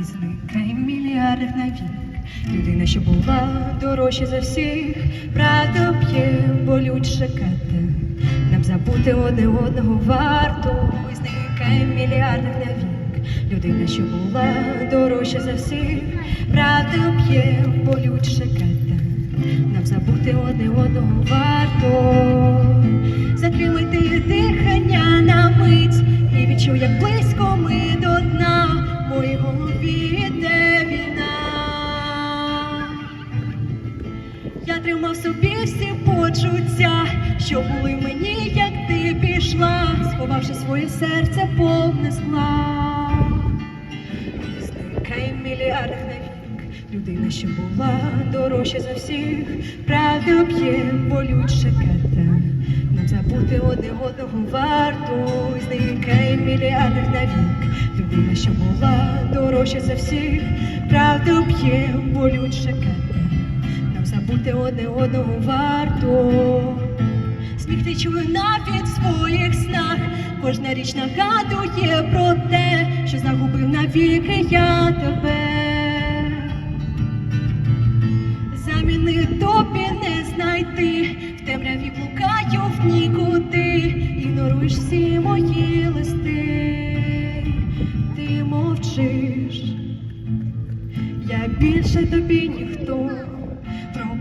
і зникає мільярд навік. Людина, що була дорожча за всіх, правда п'є болюче кате. Нам забути одне одного варто, і зникає мільярд навік. Людина, що була дорожча за всіх, правда п'є болюче кате. Нам забути одне одного варто. Затримайте дихання на мить і відчуй, як близько Я тримав собі всі почуття, що були мені, як ти пішла, сховавши своє серце повне скла. Зникає мільярд навік, людина, що була дорожча за всіх, правда п'є болюче кате. Нам забути одне одного варто, зникає мільярд навік, людина, що була дорожча за всіх, правда п'є болюче кате. Забути одне одного варто. Сміх ти чую навіть в своїх снах. Кожна річ нагадує про те, що загубив навіки я тебе. Заміни тобі не знайти, в темряві блукаю в нікуди, ігноруєш всі мої листи, ти мовчиш, як більше тобі ніхто,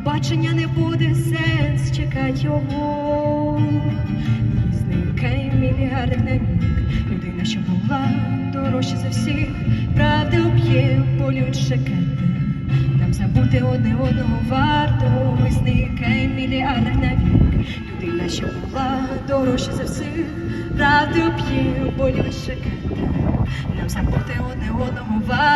пробачення не буде сенс чекать його. І Зникає мільярд на міг, людина, що була дорожча за всіх, правда п'є болюче кете. Нам забути одне одного варто, зникає мільярд на. Людина, що була дорожча за всіх, правда п'є болюче кете. Нам забути одне одного варто.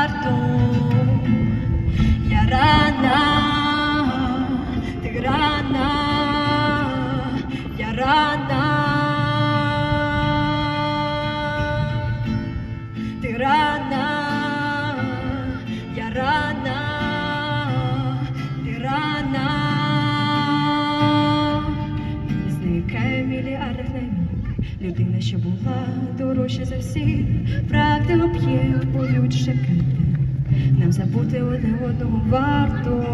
Людина, що була дорожча за всіх, правди об'є, болюче кете. Нам забути одне одного варто.